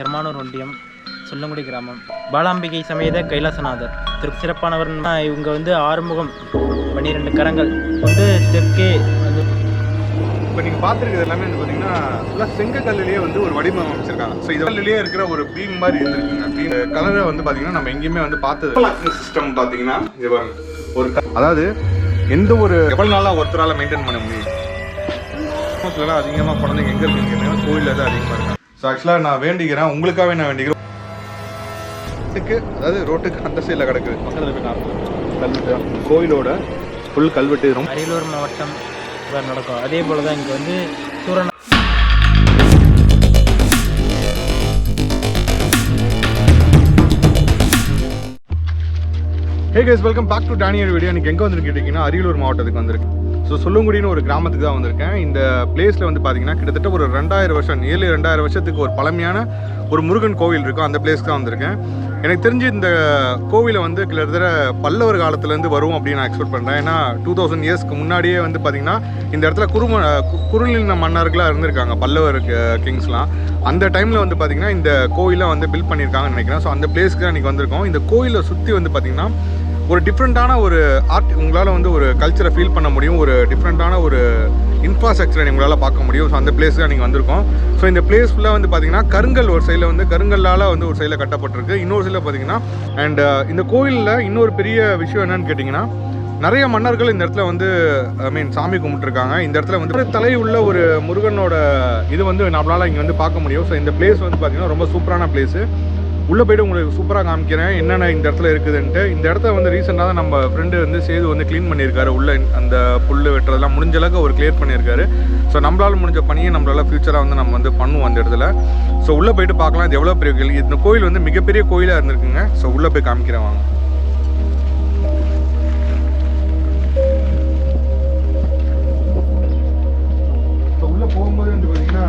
பெருமானூர் ஒன்றியம் சொல்லங்குடி கிராமம். பாலாம்பிகை சமேத கைலாசநாதர். திரு சிறப்பானவர்னா இவங்க வந்து ஆறுமுகம் பன்னிரெண்டு கரங்கள். வந்து தெற்கே வந்து இப்போ நீங்கள் பார்த்துருக்கிறது எல்லாமே வந்து பார்த்தீங்கன்னா ஃபுல்லாக செங்கக்கல்லிலேயே வந்து ஒரு வடிவம் அமைச்சிருக்காங்க ஸோ இது கல்லிலேயே இருக்கிற ஒரு பீம் மாதிரி இருந்திருக்குங்க. பீம் கலரை வந்து பார்த்தீங்கன்னா நம்ம எங்கேயுமே வந்து பார்த்தது சிஸ்டம் பார்த்தீங்கன்னா இது ஒரு அதாவது எந்த ஒரு எவ்வளோ நாளாக ஒருத்தரால் மெயின்டைன் பண்ண முடியும்? அதிகமாக குழந்தைங்க எங்கே இருக்குன்னு கோயிலில் தான் அதிகமாக இருக்காங்க. ஸோ ஆக்சுவலாக நான் வேண்டிக்கிறேன் உங்களுக்காகவே நான் வேண்டிக்கிறேன் ரோட்டுக்கு அதாவது ரோட்டுக்கு அந்த சைடில் கிடக்குது. கல்வெட்டு. கோயிலோட ஃபுல் கல்வெட்டு. ரொம்ப அரியலூர் மாவட்டம் நடக்கும். அதே போல் தான் இங்கே வந்து சூரன் hey guys welcome back to Daniel video எனக்கு எங்கே வந்து கேட்டிங்கன்னா அரியலூர் மாவட்டத்துக்கு வந்திருக்கு ஸோ சொல்லுங்குடின்னு ஒரு கிராமத்துக்கு தான் வந்திருக்கேன். இந்த பிளேஸில் வந்து பார்த்தீங்கன்னா கிட்டத்தட்ட ஒரு ரெண்டாயிரம் வருஷம் ஏழு ரெண்டாயிரம் வருஷத்துக்கு ஒரு பழமையான ஒரு முருகன் கோவில் இருக்கும். அந்த பிளேஸ்க்கு தான் வந்திருக்கேன். எனக்கு தெரிஞ்சு இந்த கோவிலை வந்து கிட்டத்தட்ட பல்லவர் காலத்துலேருந்து வரும் அப்படின்னு நான் எக்ஸ்பெக்ட் பண்ணுறேன் ஏன்னா டூ தௌசண்ட் இயர்ஸ்க்கு முன்னாடியே வந்து பார்த்தீங்கன்னா இந்த இடத்துல குறும கு- மன்னர்களாக இருந்திருக்காங்க பல்லவர் கிங்ஸ்லாம் அந்த டைமில் வந்து பார்த்தீங்கன்னா இந்த கோயிலை வந்து பில்ட் பண்ணியிருக்காங்கன்னு நினைக்கிறேன். ஸோ அந்த பிளேஸ்க்கு தான் இன்றைக்கி வந்திருக்கோம். இந்த கோயிலை சுற்றி வந்து பார்த்திங்கன்னா ஒரு டிஃப்ரெண்ட்டான ஒரு ஆர்ட் உங்களால் வந்து ஒரு கல்ச்சரை ஃபீல் பண்ண முடியும். ஒரு டிஃப்ரெண்ட்டான ஒரு இன்ஃப்ராஸ்ட்ரக்சரை உங்களால் பார்க்க முடியும். ஸோ அந்த பிளேஸ் தான் நீங்கள் வந்திருக்கோம். ஸோ இந்த பிளேஸ் ஃபுல்லாக வந்து பார்த்தீங்கன்னா கருங்கல் ஒரு சைடில் வந்து கருங்கல்லால் வந்து ஒரு சைடில் கட்டப்பட்டிருக்கு. இன்னொரு சைடில் பார்த்தீங்கன்னா அண்ட் uh, இந்த கோயிலில் இன்னொரு பெரிய விஷயம் என்னன்னு கேட்டிங்கன்னா நிறைய மன்னர்கள் இந்த இடத்துல வந்து ஐ மீன் சாமி கும்பிட்டுருக்காங்க. இந்த இடத்துல வந்து ஒரு தலை உள்ள ஒரு முருகனோட இது வந்து நம்மளால் இங்கே வந்து பார்க்க முடியும். ஸோ இந்த பிளேஸ் வந்து பார்த்திங்கன்னா ரொம்ப சூப்பரான பிளேஸு உள்ளே போய்ட்டு உங்களுக்கு சூப்பராக காமிக்கிறேன். என்னென்ன இந்த இடத்துல இருக்குதுன்ட்டு. இந்த இடத்த வந்து ரீசெண்டாக தான் நம்ம ஃப்ரெண்டு வந்து சேது வந்து க்ளீன் பண்ணியிருக்காரு. உள்ளே அந்த புல் வெட்டுறதெல்லாம் முடிஞ்ச அளவுக்கு அவர் கிளியர் பண்ணியிருக்காரு. ஸோ நம்மளால் முடிஞ்ச பணியை நம்மளால ஃப்யூச்சராக வந்து நம்ம வந்து பண்ணுவோம் அந்த இடத்துல. ஸோ உள்ளே போயிட்டு பார்க்கலாம். இது எவ்வளோ பெரிய கோயில்? இந்த கோயில் வந்து மிகப்பெரிய கோயிலாக இருந்திருக்குங்க. ஸோ உள்ளே போய் காமிக்கிறேன் வாங்க. உள்ளே போகும்போது வந்து பார்த்தீங்கன்னா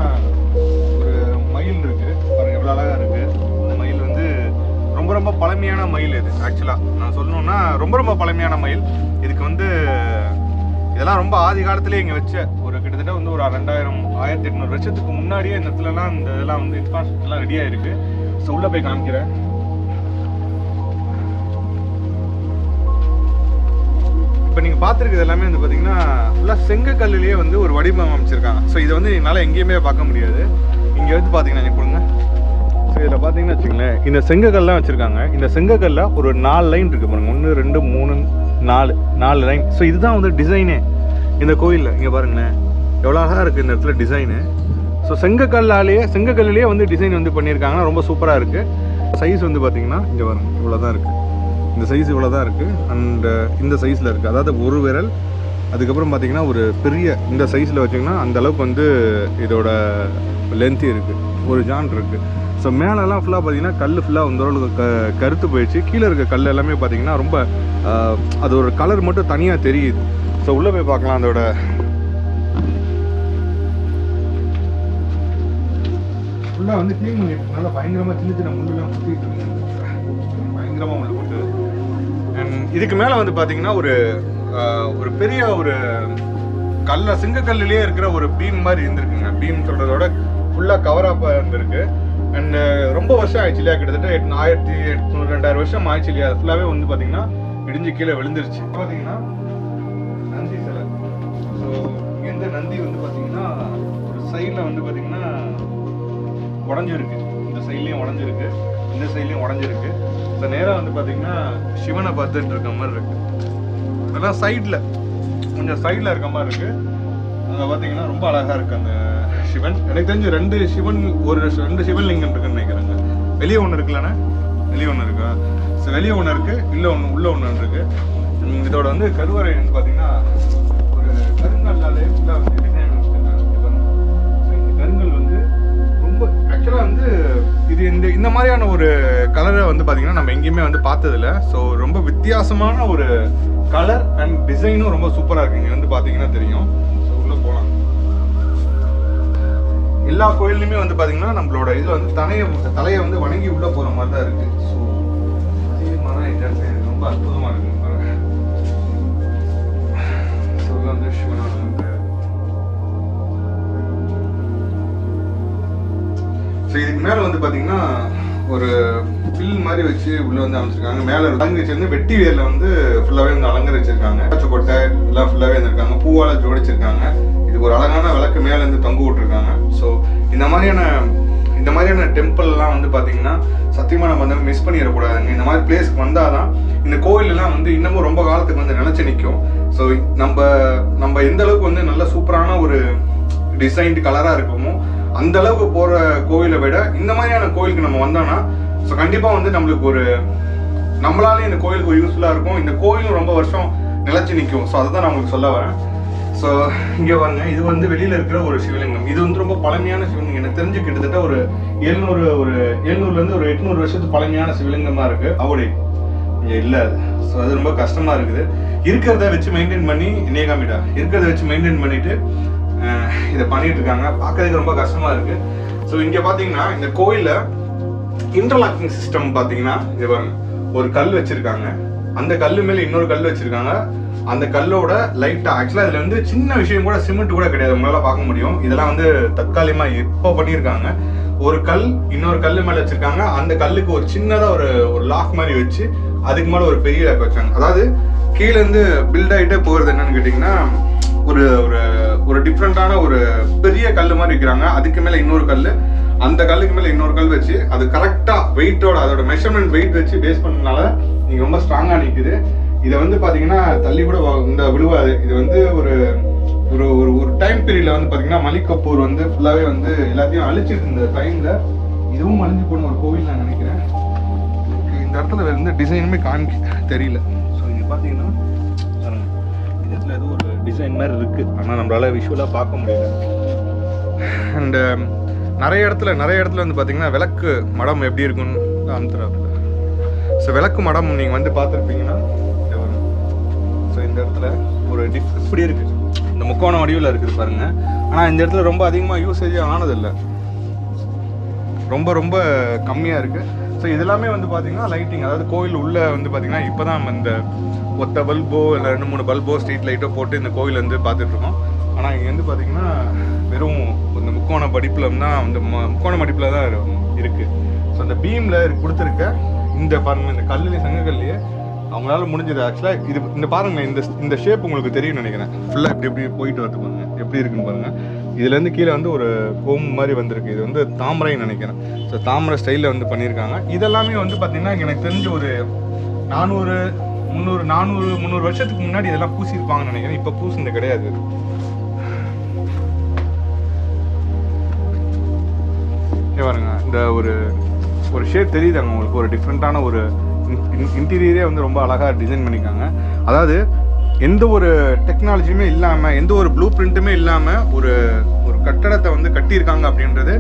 பழமையான மயில் இது ஆக்சுவலாக நான் சொல்லணும்னா ரொம்ப ரொம்ப பழமையான மயில். இதுக்கு வந்து இதெல்லாம் ரொம்ப ஆதி காலத்திலே இங்கே வச்ச ஒரு கிட்டத்தட்ட வந்து ஒரு ரெண்டாயிரம் ஆயிரத்தி எட்நூறு வருஷத்துக்கு முன்னாடியே இந்த இடத்துலலாம் இந்த இதெல்லாம் வந்து இன்ஃப்ராஸ்ட்ரக்சர்லாம் ரெடியாக இருக்கு ஸோ உள்ளே போய் காமிக்கிறேன். இப்போ நீங்கள் பார்த்துருக்குது எல்லாமே வந்து பார்த்தீங்கன்னா ஃபுல்லாக செங்கக்கல்லுலேயே வந்து ஒரு வடிவம் அமைச்சிருக்காங்க. ஸோ இதை வந்து என்னால் எங்கேயுமே பார்க்க முடியாது. இங்கே வந்து பார்த்தீங்கன்னா நீங்கள் கொடுங்க. இதில் பார்த்தீங்கன்னா வச்சுங்களேன் இந்த செங்கக்கல்லாம் வச்சுருக்காங்க. இந்த செங்கக்கல்ல ஒரு நாலு லைன் இருக்குது பாருங்கள் ஒன்று ரெண்டு மூணு நாலு நாலு லைன் ஸோ இதுதான் வந்து டிசைனே இந்த கோயிலில் இங்கே பாருங்களேன். எவ்வளோ அழகாக இருக்குது இந்த இடத்துல டிசைனு ஸோ செங்கக்கல்லாலேயே செங்கக்கல்லிலேயே வந்து டிசைன் வந்து பண்ணியிருக்காங்கன்னா ரொம்ப சூப்பராக இருக்குது சைஸ் வந்து பார்த்தீங்கன்னா இங்கே பாருங்க இவ்வளோ தான் இருக்குது இந்த சைஸ் இவ்வளோ தான் இருக்குது அண்ட் இந்த சைஸில் இருக்குது அதாவது ஒரு விரல் அதுக்கப்புறம் பார்த்தீங்கன்னா ஒரு பெரிய இந்த சைஸில் வச்சிங்கன்னா அந்தளவுக்கு வந்து இதோட லென்த்து இருக்குது ஒரு ஜான் இருக்குது ஸோ மேலெல்லாம் ஃபுல்லாக பார்த்தீங்கன்னா கல் ஃபுல்லாக வந்து ஓரளவுக்கு க கருத்து போயிடுச்சு. கீழே இருக்க கல் எல்லாமே பார்த்தீங்கன்னா ரொம்ப அது ஒரு கலர் மட்டும் தனியாக தெரியுது. ஸோ உள்ளே போய் பார்க்கலாம் அதோட. ஃபுல்லாக வந்து க்ளீன் பண்ணிட்டு பயங்கரமாக சின்ன சின்ன முள்ளெல்லாம் குத்திட்டு இருக்கு. பயங்கரமாக முள்ளு போட்டு. இதுக்கு மேலே வந்து பார்த்தீங்கன்னா ஒரு ஒரு பெரிய ஒரு கல்ல சிங்கக்கல்லிலேயே இருக்கிற ஒரு பீம் மாதிரி இருந்திருக்குங்க. பீம் சொல்கிறதோட ஃபுல்லாக கவராக இருந்திருக்கு. அண்ட் uh, ரொம்ப வருஷம் ஆயிடுச்சு இல்லையா? கிட்டத்தட்ட எட்டு ஆயிரத்தி எட்நூறு ரெண்டாயிரம் வருஷம் ஆயிடுச்சு இல்லையா? ஃபுல்லாகவே வந்து பார்த்தீங்கன்னா இடிஞ்சு கீழே விழுந்துருச்சு. பார்த்தீங்கன்னா நந்தி சிலை. ஸோ இந்த நந்தி வந்து பார்த்தீங்கன்னா ஒரு சைடில் வந்து பார்த்தீங்கன்னா உடஞ்சிருக்கு. இந்த சைட்லேயும் உடஞ்சிருக்கு. இந்த சைட்லேயும் உடஞ்சிருக்கு. இந்த நேரம் வந்து பார்த்தீங்கன்னா சிவனை பார்த்துட்டு இருக்க மாதிரி இருக்கு. அதெல்லாம் சைடில் கொஞ்சம் சைடில் இருக்க மாதிரி இருக்குது அங்கே பார்த்தீங்கன்னா ரொம்ப அழகாக இருக்குது அந்த சிவன். எனக்கு தெரிஞ்சு ரெண்டு சிவன் ஒரு ரெண்டு சிவன்லிங்கம் இருக்குன்னு நினைக்கிறேங்க. வெளியே ஒன்று இருக்குல்லண்ணே? வெளியே ஒன்று இருக்கா? ஸோ வெளியே ஒன்று இருக்கு இல்லை ஒன்று உள்ள ஒன்று இருக்கு. இதோட வந்து கருவறை வந்து பார்த்தீங்கன்னா ஒரு கருங்கல்லாலே ஃபுல்லாக வந்து டிசைன் வச்சுருக்காங்க கருங்கல் வந்து ரொம்ப ஆக்சுவலாக வந்து இது இந்த இந்த மாதிரியான ஒரு கலரை வந்து பார்த்தீங்கன்னா நம்ம எங்கேயுமே வந்து பார்த்ததில்ல. ஸோ ரொம்ப வித்தியாசமான ஒரு கலர் அண்ட் டிசைனும் ரொம்ப சூப்பராக இருக்குது இங்கே வந்து பார்த்தீங்கன்னா தெரியும். எல்லா கோயில்லையுமே வந்து பார்த்தீங்கன்னா நம்மளோட இதில் வந்து தலையை தலையை வந்து வணங்கி உள்ளே போகிற மாதிரி தான் இருக்குது ஸோ அதே ரொம்ப அற்புதமாக இருக்கு. பாருங்க. ஸோ வந்து ஸோ இதுக்கு மேலே வந்து பார்த்தீங்கன்னா ஒரு பில் மாதிரி வச்சு உள்ள வந்து அமைச்சிருக்காங்க. மேலே அலங்கரிச்சிருந்து வெட்டி வேர்ல வந்து ஃபுல்லாகவே வந்து அலங்கரிச்சிருக்காங்க. பச்சைக்கொட்டை எல்லாம் ஃபுல்லாகவே இருந்திருக்காங்க பூவால் ஜோடிச்சிருக்காங்க. இதுக்கு ஒரு அழகான விளக்கு மேல இருந்து தொங்க விட்டுருக்காங்க. ஸோ இந்த மாதிரியான இந்த மாதிரியான டெம்பிள்லாம் வந்து பார்த்தீங்கன்னா சத்தியமாக நம்ம வந்து மிஸ் பண்ணிடக்கூடாதுங்க. இந்த மாதிரி பிளேஸ்க்கு வந்தால் தான் இந்த கோயிலெல்லாம் வந்து இன்னமும் ரொம்ப காலத்துக்கு வந்து நிலச்சி நிற்கும் ஸோ நம்ம நம்ம எந்த அளவுக்கு வந்து நல்ல சூப்பரான ஒரு டிசைன்டு கலராக இருக்குமோ அந்த அளவுக்கு போகிற கோவிலை விட இந்த மாதிரியான கோயிலுக்கு நம்ம வந்தோம்னா ஸோ கண்டிப்பாக வந்து நம்மளுக்கு ஒரு நம்மளாலே இந்த கோயிலுக்கு ஒரு யூஸ்ஃபுல்லாக இருக்கும். இந்த கோயிலும் ரொம்ப வருஷம் நிலச்சி நிற்கும் ஸோ அதை தான் நான் உங்களுக்கு சொல்ல வரேன். ஸோ இங்கே பாருங்க. இது வந்து வெளியில் இருக்கிற ஒரு சிவலிங்கம். இது வந்து ரொம்ப பழமையான சிவலிங்கம். எனக்கு தெரிஞ்சு கிட்டத்தட்ட ஒரு எழுநூறு ஒரு எழுநூறுலேருந்து ஒரு எட்நூறு வருஷத்து பழமையான சிவலிங்கமாக இருக்குது அவடி இங்கே இல்லை ஸோ அது ரொம்ப கஷ்டமாக இருக்குது. இருக்கிறத வச்சு மெயின்டைன் பண்ணி நேகாமிடா இருக்கிறத வச்சு மெயின்டைன் பண்ணிட்டு இதை பண்ணிட்டு இருக்காங்க பார்க்கறதுக்கு ரொம்ப கஷ்டமாக இருக்கு. ஸோ இங்கே பார்த்தீங்கன்னா இந்த கோயிலில் இன்டர்லாக்கிங் சிஸ்டம் பாத்தீங்கன்னா இது பாருங்க ஒரு கல் வச்சிருக்காங்க. அந்த கல் மேல இன்னொரு கல் வச்சிருக்காங்க. அந்த கல்லோட லைட்டா ஆக்சுவலா இதுல வந்து சின்ன விஷயம் கூட சிமெண்ட் கூட கிடையாது. உங்களால பார்க்க முடியும். இதெல்லாம் வந்து தற்காலிகமா எப்போ பண்ணியிருக்காங்க. ஒரு கல் இன்னொரு கல் மேல வச்சிருக்காங்க. அந்த கல்லுக்கு ஒரு சின்னதா ஒரு ஒரு லாக் மாதிரி வச்சு அதுக்கு மேல ஒரு பெரிய லாக் வச்சாங்க. அதாவது கீழே இருந்து பில்ட் ஆயிட்டே போகிறது என்னன்னு கேட்டீங்கன்னா ஒரு ஒரு ஒரு டிஃப்ரெண்டான ஒரு பெரிய கல் மாதிரி வைக்கிறாங்க. அதுக்கு மேல இன்னொரு கல் அந்த கல்லுக்கு மேல இன்னொரு கல் வச்சு அது கரெக்டா வெயிட்டோட அதோட மெஷர்மெண்ட் வெயிட் வச்சு பேஸ் பண்ணனால நீங்க ரொம்ப ஸ்ட்ராங்கா நிக்குது. இதை வந்து பாத்தீங்கன்னா தள்ளி கூட இந்த விழுவாது. இது வந்து ஒரு ஒரு ஒரு ஒரு டைம் பீரியட்ல வந்து பாத்தீங்கன்னா மலிக் கபூர் வந்து ஃபுல்லாவே வந்து எல்லாத்தையும் அழிச்சிட்டு இருந்த டைம்ல இதுவும் அழிஞ்சு போன ஒரு கோவில் நான் நினைக்கிறேன். இந்த இடத்துல வந்து டிசைனுமே காமிக்க தெரியல. ஸோ இங்க பாத்தீங்கன்னா பாருங்க, இந்த இடத்துல ஏதோ ஒரு டிசைன் மாதிரி இருக்குது ஆனால் நம்மளால் விஷுவலாக பார்க்க முடியல. அண்டு um, நிறைய இடத்துல நிறைய இடத்துல வந்து பார்த்தீங்கன்னா விளக்கு மடம் எப்படி இருக்குன்னு அமுத்துறாப்புல ஸோ விளக்கு மடம் நீங்கள் வந்து பார்த்துருப்பீங்கன்னா ஸோ இந்த இடத்துல ஒரு டிஃப் இப்படி இருக்குது இந்த முக்கோண வடிவில் இருக்குது பாருங்க. ஆனால் இந்த இடத்துல ரொம்ப அதிகமாக யூசேஜ் ஆனதில்லை. ரொம்ப ரொம்ப கம்மியாக இருக்குது ஸோ இதெல்லாமே வந்து பார்த்தீங்கன்னா லைட்டிங் அதாவது கோயில் உள்ளே வந்து பார்த்தீங்கன்னா இப்போ தான் நம்ம இந்த ஒத்த பல்போ இல்லை ரெண்டு மூணு பல்போ ஸ்ட்ரீட் லைட்டோ போட்டு இந்த கோயில் வந்து பார்த்துட்ருக்கோம் ஆனால் இங்கே வந்து பார்த்தீங்கன்னா வெறும் இந்த முக்கோண படிப்பில் தான் இந்த ம- முக்கோண படிப்பில் தான் இருக்குது ஸோ அந்த பீமில் கொடுத்துருக்க இந்த பாருங்க இந்த கல்லுலேயே சங்கக்கல்லையே அவங்களால முடிஞ்சது ஆக்சுவலாக இது இந்த பாருங்கள் இந்த இந்த ஷேப் உங்களுக்கு தெரியும்னு நினைக்கிறேன். ஃபுல்லாக இப்படி இப்படி போயிட்டு வரது பாருங்கள் எப்படி இருக்குன்னு பாருங்கள் இதுலேருந்து கீழே வந்து ஒரு கோம் மாதிரி வந்திருக்கு. இது வந்து தாமரைன்னு நினைக்கிறேன். ஸோ தாமரை ஸ்டைலில் வந்து பண்ணியிருக்காங்க. இதெல்லாமே வந்து பார்த்திங்கன்னா எனக்கு தெரிஞ்ச ஒரு நானூறு முந்நூறு நானூறு முந்நூறு வருஷத்துக்கு முன்னாடி இதெல்லாம் பூசியிருப்பாங்கன்னு நினைக்கிறேன். இப்போ பூசினது கிடையாது. பாருங்க. இந்த ஒரு ஒரு ஷேட் தெரியுதாங்க உங்களுக்கு? ஒரு டிஃப்ரெண்ட்டான ஒரு இன்டீரியரே வந்து ரொம்ப அழகாக டிசைன் பண்ணியிருக்காங்க. அதாவது எந்த ஒரு டெக்னாலஜியுமே இல்லாமல் எந்த ஒரு ப்ளூ பிரிண்ட்டுமே இல்லாமல் ஒரு ஒரு கட்டடத்தை வந்து கட்டியிருக்காங்க அப்படின்றது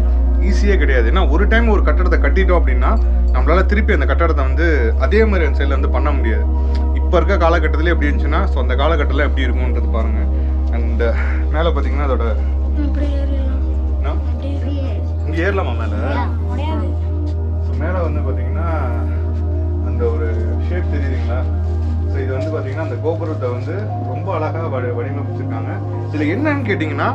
ஈஸியே கிடையாது. ஏன்னா ஒரு டைம் ஒரு கட்டடத்தை கட்டிட்டோம் அப்படின்னா நம்மளால திருப்பி அந்த கட்டடத்தை வந்து அதே மாதிரி அந்த சைடில் வந்து பண்ண முடியாது. இப்போ இருக்க காலகட்டத்தில் எப்படி இருந்துச்சுன்னா ஸோ அந்த காலகட்டத்தில் எப்படி இருக்கும்ன்றது பாருங்க. அண்ட் மேலே பார்த்தீங்கன்னா அதோட இங்கே ஏறலாமா மேலே? ஸோ மேலே வந்து பார்த்தீங்கன்னா அந்த ஒரு ஷேப் தெரியுதுங்களா? ஸோ இது வந்து பார்த்தீங்கன்னா அந்த கோபுரத்தை வந்து ரொம்ப அழகாக வடி வடிவமைச்சிருக்காங்க. இதில் என்னன்னு கேட்டிங்கன்னா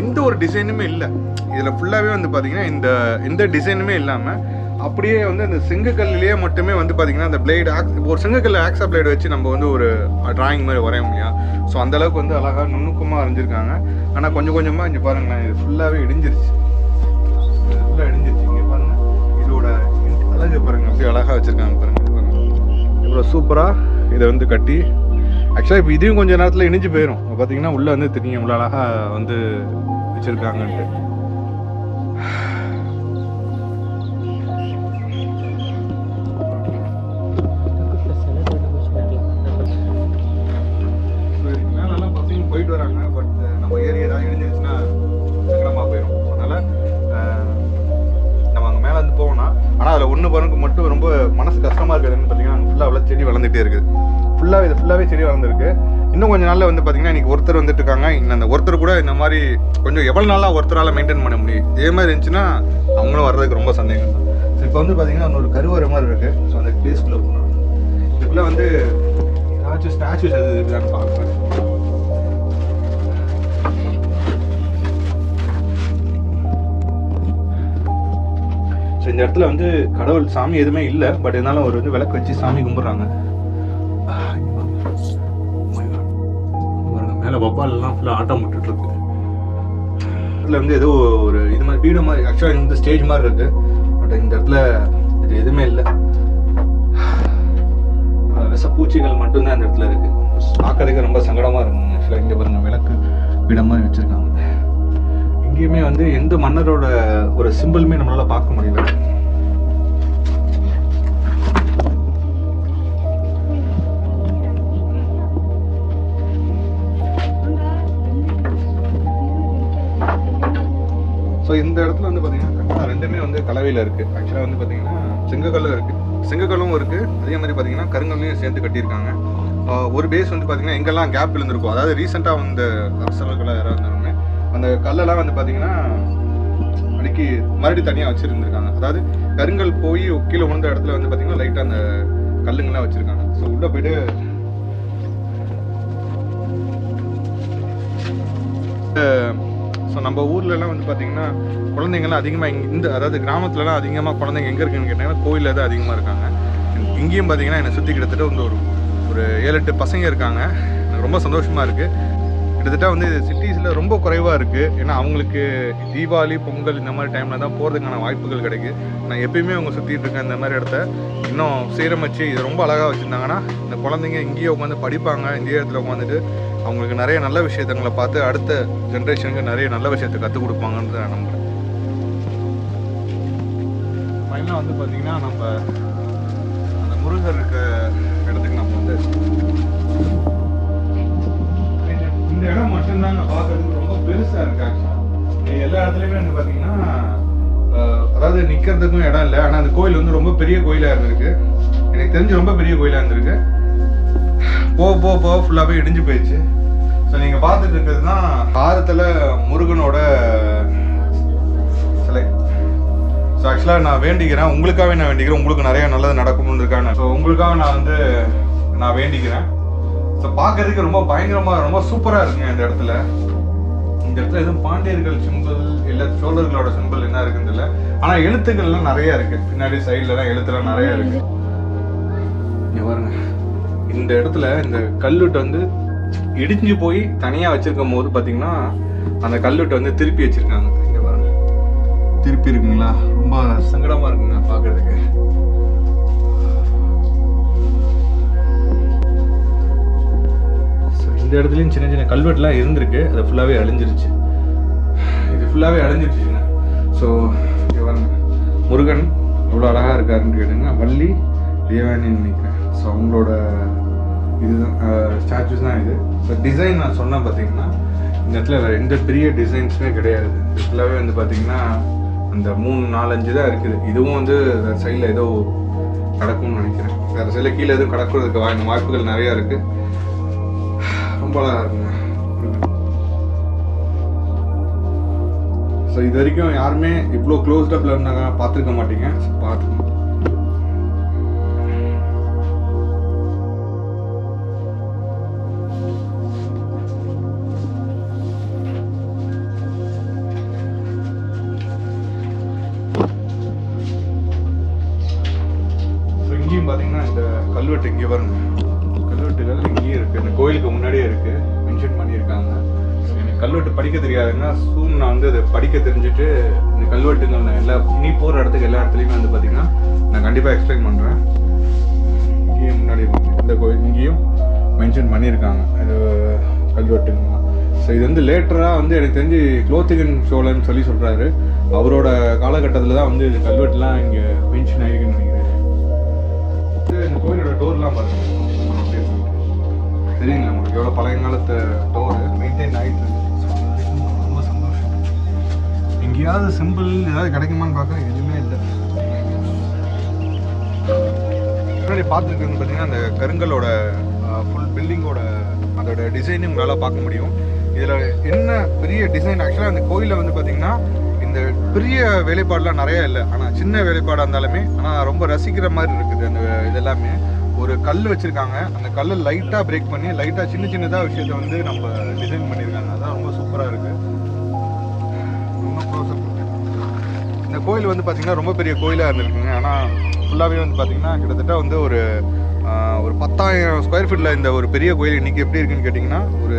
எந்த ஒரு டிசைனுமே இல்லை. இதில் ஃபுல்லாகவே வந்து பார்த்தீங்கன்னா இந்த எந்த டிசைனுமே இல்லாமல் அப்படியே வந்து அந்த செங்கக்கல்லையே மட்டுமே வந்து பார்த்தீங்கன்னா அந்த பிளேடு ஒரு செங்கக்கல் ஆக்ஸா பிளேடு வச்சு நம்ம வந்து ஒரு டிராயிங் மாதிரி வரைய முடியும். ஸோ அந்த அளவுக்கு வந்து அழகாக நுணுக்கமாக வரைஞ்சிருக்காங்க. ஆனால் கொஞ்சம் கொஞ்சமாக இங்கே பாருங்களேன் இது ஃபுல்லாகவே இடிஞ்சிருச்சு. ஃபுல்லாக இடிஞ்சிருச்சு. இங்கே பாருங்கள் இதோட அழகு பாருங்க. அப்படியே அழகாக வச்சுருக்காங்க பாருங்கள் பாருங்கள் இவ்வளோ சூப்பராக இதை வந்து கட்டி ஆக்சுவலாக இப்போ இதையும் கொஞ்சம் நேரத்தில் இணைஞ்சு போயிடும் பார்த்தீங்கன்னா உள்ளே வந்து தெரியும் இவ்வளோ அழகாக வந்து வச்சுருக்காங்கன்ட்டு. போயிட்டு வராங்க பட் நம்ம ஏரியா தான் ஆனால் அதில் ஒன்று பருக்கு மட்டும் ரொம்ப மனசு கஷ்டமாக இருக்குது. என்னன்னு பார்த்தீங்கன்னா ஃபுல்லாக அவ்வளோ செடி வளர்ந்துட்டே இருக்குது ஃபுல்லாக இது ஃபுல்லாகவே செடி வளர்ந்துருக்கு. இன்னும் கொஞ்சம் நாளில் வந்து பார்த்தீங்கன்னா இன்றைக்கி ஒருத்தர் வந்துட்டு இருக்காங்க. இன்னும் அந்த ஒருத்தர் கூட இந்த மாதிரி கொஞ்சம் எவ்வளோ நாளாக ஒருத்தரால் மெயின்டைன் பண்ண முடியும்? இதே மாதிரி இருந்துச்சுன்னா அவங்களும் வர்றதுக்கு ரொம்ப சந்தேகம் தான். ஸோ இப்போ வந்து பார்த்தீங்கன்னா இன்னொரு கருவறை மாதிரி இருக்குது ஸோ அந்த பிளேஸ்குள்ளே போகணும். இதுக்குள்ளே வந்து ஏதாச்சும் ஸ்டாச்சுஸ் எது இருக்குதான்னு பார்க்குறேன் ஸோ இந்த இடத்துல வந்து கடவுள் சாமி எதுவுமே இல்லை. பட் இருந்தாலும் ஒரு வந்து விளக்கு வச்சு சாமி கும்பிட்றாங்க. மேலே வப்பால் எல்லாம் ஃபுல்லாக ஆட்டம் விட்டுட்டு இருக்கு. இடத்துல வந்து ஏதோ ஒரு இது மாதிரி வீடு மாதிரி ஆக்சுவலாக இந்த ஸ்டேஜ் மாதிரி இருக்கு. பட் இந்த இடத்துல இது எதுவுமே இல்லை. விஷ பூச்சிகள் மட்டும்தான் இந்த இடத்துல இருக்கு. பார்க்கறதுக்கு ரொம்ப சங்கடமா இருக்குங்க. ஆக்சுவலாக இங்கே பாருங்க விளக்கு வீட மாதிரி வச்சிருக்காங்க. எங்கேயுமே வந்து எந்த மன்னரோட ஒரு சிம்பிளுமே நம்மளால பார்க்க முடியல. ஸோ இந்த இடத்துல வந்து பார்த்தீங்கன்னா கரெக்டாக ரெண்டுமே வந்து கலவையில் இருக்குது ஆக்சுவலாக வந்து பார்த்தீங்கன்னா செங்கக்கல்லும் இருக்குது செங்கக்கல்லும் இருக்குது அதே மாதிரி பார்த்தீங்கன்னா கருங்கல்லையும் சேர்த்து கட்டியிருக்காங்க. ஒரு பேஸ் வந்து பார்த்தீங்கன்னா எங்கெல்லாம் கேப் விழுந்திருக்கும் அதாவது ரீசெண்டாக வந்த அரசர்களை யாராவது அந்த கல்லெல்லாம் வந்து பார்த்தீங்கன்னா அன்னைக்கு மறுபடியும் தனியாக வச்சுருந்துருக்காங்க. அதாவது கருங்கல் போய் கீழே உணர்ந்த இடத்துல வந்து பார்த்தீங்கன்னா லைட்டாக அந்த கல்லுங்கெல்லாம் வச்சுருக்காங்க. ஸோ உள்ளே போயிட்டு ஸோ நம்ம ஊர்லலாம் வந்து பார்த்தீங்கன்னா குழந்தைங்கலாம் அதிகமாக இங்க இந்த அதாவது கிராமத்துலலாம் அதிகமாக குழந்தைங்க எங்கே இருக்குன்னு கேட்டிங்கன்னா கோயிலில் தான் அதிகமாக இருக்காங்க. இங்கேயும் பார்த்தீங்கன்னா என்னை சுற்றி கிட்டத்தட்ட வந்து ஒரு ஒரு ஏழு எட்டு பசங்க இருக்காங்க. எனக்கு ரொம்ப சந்தோஷமாக இருக்குது கிட்டத்தட்ட வந்து சிட்டி சிட்டிஸில் ரொம்ப குறைவாக இருக்குது ஏன்னா அவங்களுக்கு தீபாவளி பொங்கல் இந்த மாதிரி டைமில் தான் போகிறதுக்கான வாய்ப்புகள் கிடைக்குது. நான் எப்பயுமே அவங்க சுற்றிட்டு இருக்கேன் இந்த மாதிரி இடத்த. இன்னும் சீரமைச்சு இது ரொம்ப அழகாக வச்சுருந்தாங்கன்னா இந்த குழந்தைங்க இங்கேயே உட்காந்து படிப்பாங்க இந்திய இடத்துல உட்காந்துட்டு அவங்களுக்கு நிறைய நல்ல விஷயத்தங்களை பார்த்து அடுத்த ஜென்ரேஷனுக்கு நிறைய நல்ல விஷயத்தை கற்றுக் கொடுப்பாங்கன்னு நான் நம்புகிறேன் ஃபைனலாக வந்து பார்த்தீங்கன்னா நம்ம ஆக்சுவலாக வந்து பார்த்தீங்கன்னா அதாவது நிற்கிறதுக்கும் இடம் இல்லை. ஆனால் அந்த கோயில் வந்து ரொம்ப பெரிய கோயிலாக இருந்திருக்கு. எனக்கு தெரிஞ்சு ரொம்ப பெரிய கோயிலாக இருந்திருக்கு. போக போக போக ஃபுல்லாகவே இடிஞ்சு போயிடுச்சு. ஸோ நீங்கள் பார்த்துட்டு இருக்கிறது தான் ஆரத்தில் முருகனோட சிலை. ஸோ ஆக்சுவலாக நான் வேண்டிக்கிறேன். உங்களுக்காகவே நான் வேண்டிக்கிறேன். உங்களுக்கு நிறைய நல்லது நடக்கணும்னு இருக்காங்க. ஸோ உங்களுக்காக நான் வந்து நான் வேண்டிக்கிறேன். ஸோ பார்க்கறதுக்கு ரொம்ப பயங்கரமாக ரொம்ப சூப்பராக இருக்குங்க இந்த இடத்துல. இந்த இடத்துல எதுவும் பாண்டியர்கள் சிம்பிள் இல்லை சோழர்களோட சிம்பிள் என்ன இருக்குன்னு இல்லை ஆனால் எழுத்துக்கள்லாம் நிறைய இருக்கு. பின்னாடி சைட்லலாம் எழுத்துலாம் நிறைய இருக்கு. இங்க பாருங்க. இந்த இடத்துல இந்த கல்வெட்டு வந்து இடிஞ்சு போய் தனியாக வச்சிருக்கும் போது பார்த்தீங்கன்னா அந்த கல்வெட்டை வந்து திருப்பி வச்சிருக்காங்க. இங்க பாருங்க. திருப்பி இருக்குங்களா? ரொம்ப சங்கடமா இருக்குங்க பார்க்கறதுக்கு இந்த இடத்துலையும் சின்ன சின்ன கல்வெட்டுலாம் இருந்திருக்கு. அது ஃபுல்லாகவே அழிஞ்சிருச்சு. இது ஃபுல்லாகவே அழிஞ்சிருச்சுங்க ஸோ முருகன் எவ்வளோ அழகாக இருக்காருன்னு கேட்டிங்கன்னா வள்ளி தேவானின்னு நினைக்கிறேன். ஸோ அவங்களோட இதுதான் ஸ்டாச்சுஸ் தான் இது. இப்போ டிசைன் நான் சொன்னேன் பார்த்தீங்கன்னா இந்த இடத்துல வேறு எந்த பெரிய டிசைன்ஸுமே கிடையாது. இது ஃபுல்லாகவே வந்து பார்த்தீங்கன்னா அந்த மூணு நாலஞ்சு தான் இருக்குது. இதுவும் வந்து வேறு சைடில் ஏதோ கிடக்கும்னு நினைக்கிறேன். வேறு சைடில் கீழே எதுவும் கிடக்கிறதுக்கு வாய்ப்பு வாய்ப்புகள் நிறையா இருக்குது ரொம்ப அழகாக இருக்குங்க ஸோ இது வரைக்கும் யாருமே இவ்வளோ க்ளோஸ்டப்பில் இருந்தாங்க பார்த்துருக்க மாட்டீங்க. பார்த்துக்கோங்க எல்லா நீ போகிற இடத்துக்கு எல்லா இடத்துலையுமே வந்து பார்த்தீங்கன்னா நான் கண்டிப்பாக எக்ஸ்பிளைன் பண்ணுறேன் இங்கேயும் முன்னாடி இந்த கோயில் இங்கேயும் மென்ஷன் பண்ணியிருக்காங்க. அது கல்வெட்டுங்கலாம் ஸோ இது வந்து லேட்டராக வந்து எனக்கு தெரிஞ்சு குளோத்திகன் சோழன் சொல்லி சொல்கிறாரு அவரோட காலகட்டத்தில் தான் வந்து இது கல்வெட்டுலாம் இங்கே மென்ஷன் ஆகிருக்குன்னு நினைக்கிறேன். இது இந்த கோயிலோட டோர்லாம் பாருங்க. சரிங்களா தெரியுங்களா உங்களுக்கு? எவ்வளோ பழையங்காலத்து டோர் மெயின்டைன் ஆகிட்டு எங்கேயாவது சிம்பிள் ஏதாவது கிடைக்குமான்னு பார்க்க எதுவுமே இல்லை. முன்னாடி பார்த்துருக்குறது பார்த்தீங்கன்னா அந்த கருங்கலோட ஃபுல் பில்டிங்கோட அதோட டிசைனும் உங்களால் பார்க்க முடியும். இதில் என்ன பெரிய டிசைன் ஆக்சுவலாக அந்த கோயிலில் வந்து பார்த்தீங்கன்னா இந்த பெரிய வேலைப்பாடெலாம் நிறைய இல்லை. ஆனால் சின்ன வேலைப்பாடாக இருந்தாலுமே ஆனால் ரொம்ப ரசிக்கிற மாதிரி இருக்குது அந்த இதெல்லாமே. ஒரு கல் வச்சுருக்காங்க. அந்த கல்லை லைட்டாக பிரேக் பண்ணி லைட்டாக சின்ன சின்னதாக விஷயத்தை வந்து நம்ம டிசைன் பண்ணியிருக்காங்க. அதான் ரொம்ப சூப்பராக இருக்குது இன்னும் க்ளோஸ் இந்த கோயில் வந்து பார்த்திங்கன்னா ரொம்ப பெரிய கோயிலாக இருந்திருக்குங்க. ஆனால் ஃபுல்லாகவே வந்து பார்த்திங்கன்னா கிட்டத்தட்ட வந்து ஒரு ஒரு பத்தாயிரம் ஸ்கொயர் ஃபீட்டில் இந்த ஒரு பெரிய கோயில் இன்றைக்கி எப்படி இருக்குன்னு கேட்டிங்கன்னா ஒரு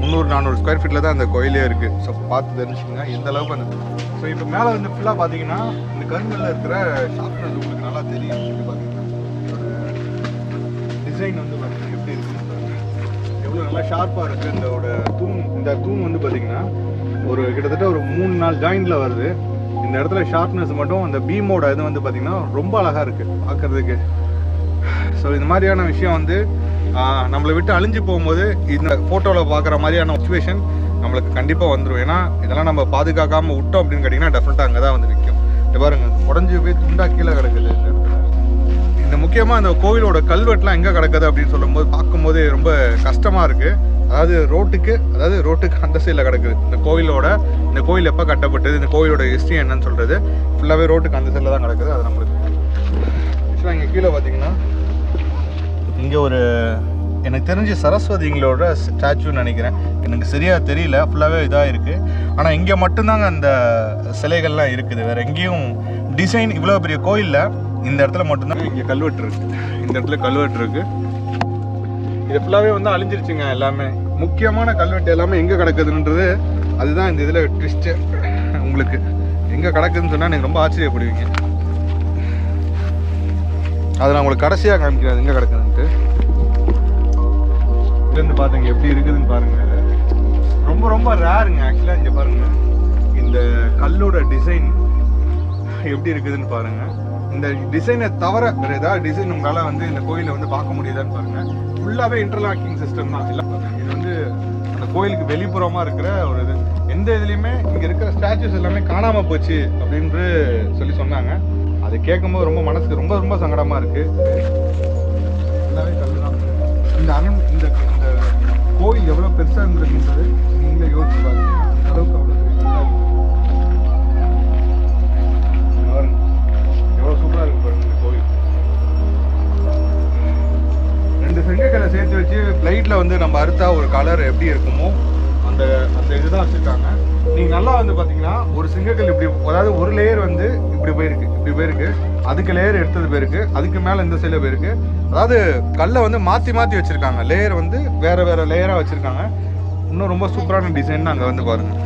முந்நூறு நானூறு ஸ்கொயர் ஃபீட்டில் தான் அந்த கோயிலே இருக்குது ஸோ பார்த்து தெரிஞ்சுக்கோங்க எந்த அளவுக்கு அந்த ஸோ இப்போ மேலே வந்து ஃபுல்லாக பார்த்தீங்கன்னா இந்த கருங்கல்ல இருக்கிற ஷார்ப்னஸ் உங்களுக்கு நல்லா தெரியும். இது பார்த்தீங்கன்னா டிசைன் வந்து பார்த்தீங்கன்னா எப்படி இருக்குன்னு பார்த்தீங்கன்னா எவ்வளோ நல்லா ஷார்ப்பாக இருக்குது இதோட தூண் இந்த தூண் வந்து பார்த்தீங்கன்னா ஒரு கிட்டத்தட்ட ஒரு மூணு நாள் ஜாயிண்டில் வருது. இந்த இடத்துல ஷார்ப்னஸ் மட்டும் அந்த பீமோட இது வந்து பார்த்தீங்கன்னா ரொம்ப அழகாக இருக்குது பார்க்குறதுக்கு ஸோ இந்த மாதிரியான விஷயம் வந்து நம்மளை விட்டு அழிஞ்சு போகும்போது இந்த ஃபோட்டோவில் பார்க்குற மாதிரியான சுச்சுவேஷன் நம்மளுக்கு கண்டிப்பாக வந்துடும் ஏன்னா இதெல்லாம் நம்ம பாதுகாக்காமல் விட்டோம் அப்படின்னு கேட்டிங்கன்னா டெஃபினட்டாக அங்கே தான் வந்து நிற்கும் இது பாருங்க உடஞ்சி போய் துண்டா கீழே கிடக்குது இந்த இடத்துல. முக்கியமாக அந்த கோவிலோட கல்வெட்டுலாம் எங்கே கிடக்குது அப்படின்னு சொல்லும்போது பார்க்கும்போது ரொம்ப கஷ்டமாக இருக்குது அதாவது ரோட்டுக்கு அதாவது ரோட்டுக்கு அந்த சைடில் கிடக்குது. இந்த கோவிலோட இந்த கோயில் எப்போ கட்டப்பட்டது இந்த கோவிலோட ஹிஸ்ட்ரி என்னன்னு சொல்கிறது ஃபுல்லாகவே ரோட்டுக்கு அந்த சைடில் தான் கிடக்குது. அது நம்மளுக்கு ஆக்சுவலாக இங்கே கீழே பார்த்தீங்கன்னா இங்கே ஒரு எனக்கு தெரிஞ்சு சரஸ்வதிங்களோட ஸ்டாச்சுன்னு நினைக்கிறேன். எனக்கு சரியாக தெரியல ஃபுல்லாகவே இதாக இருக்குது ஆனால் இங்கே மட்டும்தாங்க அந்த சிலைகள்லாம் இருக்குது. வேறு எங்கேயும் டிசைன் இவ்வளோ பெரிய கோயிலில் இந்த இடத்துல மட்டும்தான். இங்கே கல்வெட்டு இருக்குது இந்த இடத்துல கல்வெட்டு இருக்குது இது ஃபுல்லாகவே வந்து அழிஞ்சிருச்சுங்க எல்லாமே. முக்கியமான கல்வெட்டு எல்லாமே எங்கே கிடக்குதுன்றது அதுதான் இந்த இதில் ட்விஸ்ட்டு உங்களுக்கு எங்கே கிடக்குதுன்னு சொன்னால் நீங்கள் ரொம்ப ஆச்சரியப்படுவீங்க. அதை நான் உங்களுக்கு கடைசியாக காமிக்கிறேன் அது எங்கே கிடக்குதுன்ட்டு. இதுலேருந்து பாருங்க எப்படி இருக்குதுன்னு பாருங்கள் ரொம்ப ரொம்ப ரேருங்க ஆக்சுவலாக இங்கே பாருங்கள் இந்த கல்லோட டிசைன் எப்படி இருக்குதுன்னு பாருங்கள் இந்த டிசைனை தவிர வேறு ஏதாவது டிசைன் உங்களால் வந்து இந்த கோயிலை வந்து பார்க்க முடியுதான்னு பாருங்க. ஃபுல்லாகவே இன்டர்லாக்கிங் சிஸ்டம் தான் எல்லாம் இது வந்து அந்த கோயிலுக்கு வெளிப்புறமாக இருக்கிற ஒரு இது. எந்த இதுலேயுமே இங்கே இருக்கிற ஸ்டாச்சுஸ் எல்லாமே காணாமல் போச்சு அப்படின்னு சொல்லி சொன்னாங்க. அது கேட்கும்போது ரொம்ப மனசுக்கு ரொம்ப ரொம்ப சங்கடமாக இருக்குது ஃபுல்லாகவே கல் தான் இந்த அரண் இந்த இந்த கோயில் எவ்வளோ பெருசாக இருந்திருக்குன்றது நீங்களே யோசிச்சு பாருங்க. அளவுக்கு செங்கக்கலை சேர்த்து வச்சு பிளைட்டில் வந்து நம்ம அறுத்தா ஒரு கலர் எப்படி இருக்குமோ அந்த அந்த இதுதான் வச்சுருக்காங்க. நீங்கள் நல்லா வந்து பார்த்தீங்கன்னா ஒரு செங்கக்கல் இப்படி அதாவது ஒரு லேயர் வந்து இப்படி போயிருக்கு இப்படி போயிருக்கு. அதுக்கு லேயர் எடுத்தது போயிருக்கு. அதுக்கு மேலே இந்த சைடில் போயிருக்கு. அதாவது கல்லை வந்து மாற்றி மாற்றி வச்சுருக்காங்க. லேயர் வந்து வேறு வேறு லேயராக வச்சுருக்காங்க. இன்னும் ரொம்ப சூப்பரான டிசைன் அங்கே வந்து பாருங்கள்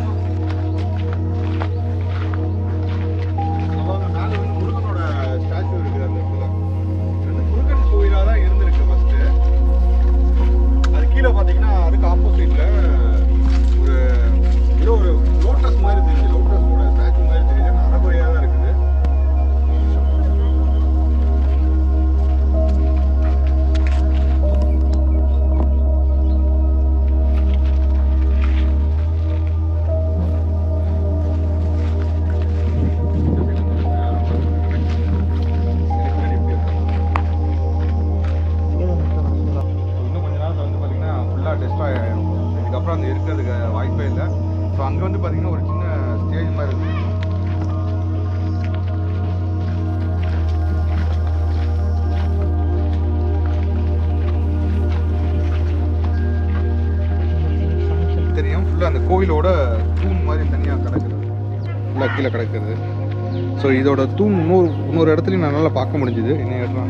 ஸோ அங்கே வந்து பார்த்தீங்கன்னா ஒரு சின்ன ஸ்டேஜ் மாதிரி இருக்குது தெரியும். ஃபுல்லாக அந்த கோயிலோட தூண் மாதிரி தனியாக கிடக்குது. ஃபுல்லாக கீழே கிடக்குது. ஸோ இதோட தூண் இன்னொரு இன்னொரு இடத்துலையும் நான் நல்லா பார்க்க முடிஞ்சுது. என்ன இடத்துல?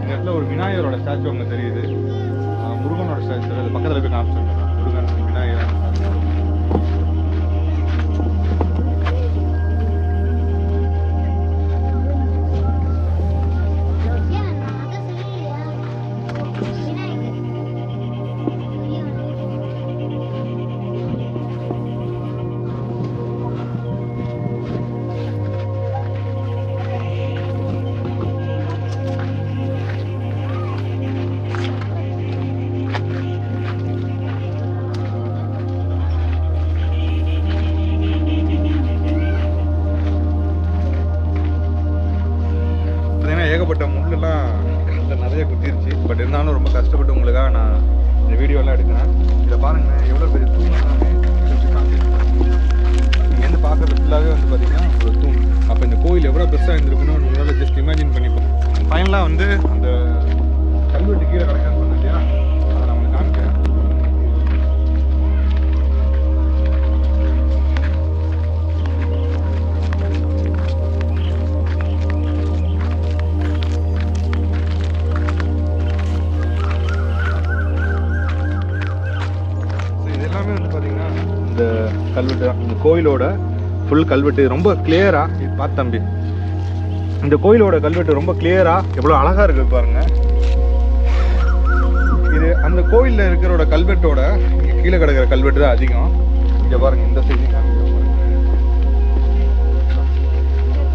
இந்த இடத்துல ஒரு விநாயகரோட ஸ்டாச்சு அங்கே தெரியுது. முருகனோட ஸ்டாச்சு அது பக்கத்தில் போய் காமிச்சிருக்கேன் கோயிலோட ஃபுல் கல்வெட்டு. ரொம்ப கிளியராக பார்த்து தம்பி. இந்த கோயிலோட கல்வெட்டு ரொம்ப கிளியராக எவ்வளோ அழகாக இருக்குது பாருங்க. இது அந்த கோயிலில் இருக்கிறோட கல்வெட்டோட கீழே கிடக்கிற கல்வெட்டு தான் அதிகம். இங்கே பாருங்க இந்த சைடு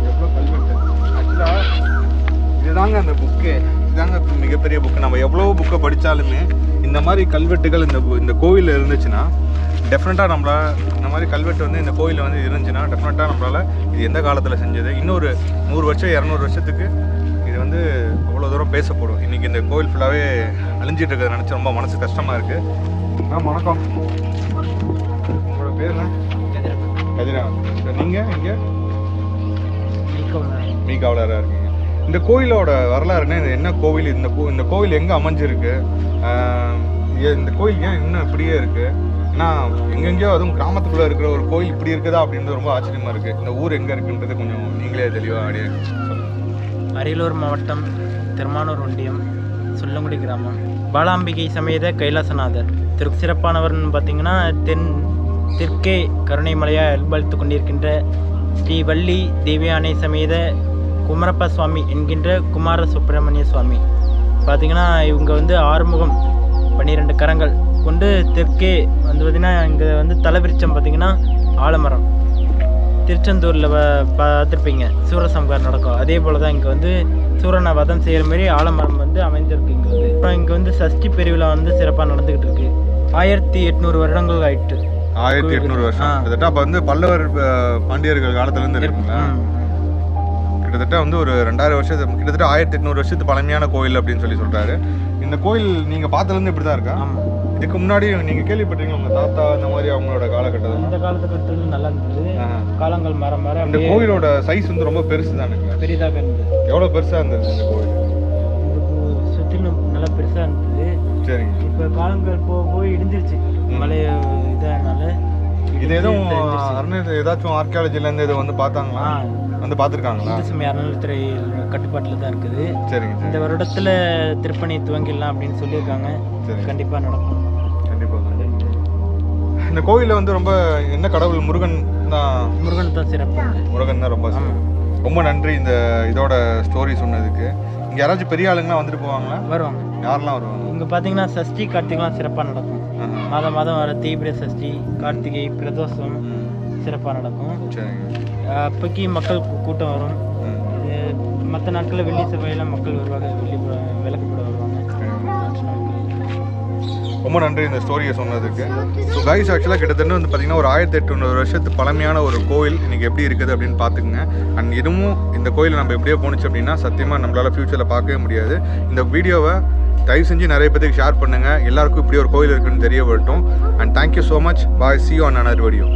எவ்வளோ கல்வெட்டு. ஆக்சுவலாக இதுதாங்க அந்த புக்கு இதுதாங்க மிகப்பெரிய புக்கு நம்ம எவ்வளோ புக்கை படித்தாலுமே இந்த மாதிரி கல்வெட்டுகள் இந்த இந்த கோவிலில் இருந்துச்சுன்னா டெஃபினட்டாக நம்மளால் இந்த மாதிரி கல்வெட்டு வந்து இந்த கோயிலில் வந்து இருந்துச்சுன்னா டெஃபினட்டாக நம்மளால் இது எந்த காலத்தில் செஞ்சது? இன்னொரு நூறு வருஷம் இரநூறு வருஷத்துக்கு இது வந்து அவ்வளோ தூரம் பேசப்படும். இன்றைக்கி இந்த கோயில் ஃபுல்லாகவே அழிஞ்சிட்டு இருக்கிறத நினச்சி ரொம்ப மனசு கஷ்டமாக இருக்குது ஆ வணக்கம். உங்களோட பேர் கதிரவன். நீங்கள் இங்கே? மீ காவலராக இருக்கீங்க. இந்த கோயிலோட வரலாறுன்னா இது என்ன கோவில்? இந்த கோ இந்த கோவில் எங்கே அமைஞ்சிருக்கு? இந்த கோயில் ஏன் இன்னும் இப்படியே இருக்கு? ஏன்னா எங்கெங்கேயோ அதுவும் கிராமத்துக்குள்ளே இருக்கிற ஒரு கோயில் இப்படி இருக்குதா அப்படின்றது ரொம்ப ஆச்சரியமா இருக்கு. இந்த ஊர் எங்கே இருக்குன்றது கொஞ்சம் நீங்களே தெளிவாக அப்படியே அரியலூர் மாவட்டம் திருமானூர் ஒன்றியம் சொல்லங்குடி கிராமம். பாலாம்பிகை சமேத கைலாசநாதர். திரு சிறப்பானவர்னு பார்த்தீங்கன்னா தென் தெற்கே கருணைமலையாக அல்பளித்து கொண்டிருக்கின்ற ஸ்ரீ வள்ளி தேவியானை சமேத குமரப்ப சுவாமி என்கின்ற குமார சுப்பிரமணிய சுவாமி. பார்த்தீங்கன்னா இவங்க வந்து ஆறுமுகம் பன்னிரெண்டு கரங்கள் கொண்டு தெற்கே வந்து பார்த்திங்கன்னா இங்கே வந்து தலைவிருச்சம் பார்த்தீங்கன்னா ஆலமரம். திருச்செந்தூரில் பார்த்துருப்பீங்க. சூரசம்காரம் நடக்கும். அதே போல் தான் இங்கே வந்து சூரனை வதம் செய்கிற மாதிரி ஆலமரம் வந்து அமைஞ்சிருக்கு இங்கே வந்து. அப்புறம் இங்கே வந்து சஷ்டி பெருவிழா வந்து சிறப்பாக நடந்துக்கிட்டு இருக்கு. ஆயிரத்தி எட்நூறு வருடங்கள் ஆயிட்டு. ஆயிரத்தி எட்நூறு வருஷம். கிட்டத்தட்ட அப்போ வந்து பல்லவர் பாண்டியர்கள் காலத்துலேருந்து இருக்குங்களா. கிட்டத்தட்ட வந்து ஒரு ரெண்டாயிரம் வருஷத்து கிட்டத்தட்ட ஆயிரத்தி எட்நூறு வருஷத்து பழமையான கோயில் அப்படின்னு சொல்லி சொல்றாரு. இந்த கோயில் நீங்க பார்த்ததுலேருந்து இப்படி தான் இருக்கா? இதுக்கு முன்னாடி நீங்க கேள்விப்பட்டீங்க உங்க தாத்தா இந்த மாதிரி அவங்களோட காலகட்டத்தில்? அந்த காலத்துக்கு நல்லா இருந்தது ஆஹா. காலங்கள் மாற மாற இந்த கோயிலோட சைஸ் வந்து ரொம்ப பெருசு தானுங்க பெரிதாக இருந்தது எவ்வளோ பெருசா இருந்தது இந்த கோயில்? சுற்றிலும் நல்லா பெருசாக இருந்தது சரிங்க. இப்போ காலங்கள் போக போய் இடிஞ்சிருச்சு மழை இதனால இது எதுவும் அருண் ஏதாச்சும் ஆர்கியாலஜில இருந்து இதை வந்து பார்த்தாங்களா? வந்து பார்த்துருக்காங்களா? இந்து சமய அறநிலைத்துறை கட்டுப்பாட்டில் தான் இருக்குது. சரிங்க இந்த வருடத்துல திருப்பணி துவங்கிடலாம் அப்படின்னு சொல்லியிருக்காங்க. சரி கண்டிப்பா நடக்கும். கண்டிப்பாக இந்த கோயிலில் வந்து ரொம்ப என்ன கடவுள்? முருகன் தான். முருகன் தான் சிறப்பு. முருகன் தான் ரொம்ப. ரொம்ப நன்றி இந்த இதோட ஸ்டோரி சொன்னதுக்கு. இங்கே யாராச்சும் பெரிய ஆளுங்கலாம் வந்துட்டு போவாங்களா? வருவாங்க. யாரெல்லாம் வருவாங்க? இங்க பாத்தீங்கன்னா சஷ்டி கார்த்திகைலாம் சிறப்பா நடக்கும். மாதம் மாதம் வர தீவிர சஷ்டி கார்த்திகை பிரதோஷம் ம். சிறப்பா நடக்கும் அப்போக்கி மக்கள் கூட்டம் வரும். இது மற்ற நாட்களில் வெள்ளி செவ்வாயெல்லாம் மக்கள் வருவாங்க வெள்ளி விளக்கு போட வருவாங்க. ரொம்ப நன்றி இந்த ஸ்டோரியை சொன்னதுக்கு. ஸோ கைஸ் ஆக்சுவலாக கிட்டத்தட்ட வந்து பார்த்தீங்கன்னா ஒரு ஆயிரத்தி எட்நூறு வருஷத்து பழமையான ஒரு கோயில் இன்னைக்கு எப்படி இருக்குது அப்படின்னு பார்த்துக்குங்க. அண்ட் இதுவும் இந்த கோயில் நம்ம எப்படியோ போணுச்சு அப்படின்னா சத்தியமாக நம்மளால் ஃப்யூச்சரில் பார்க்கவே முடியாது. இந்த வீடியோவை தயவு செஞ்சு நிறைய பேருக்கு ஷேர் பண்ணுங்கள் எல்லாருக்கும் இப்படி ஒரு கோயில் இருக்குன்னு தெரிய வரட்டும். And thank you so much bye see on another video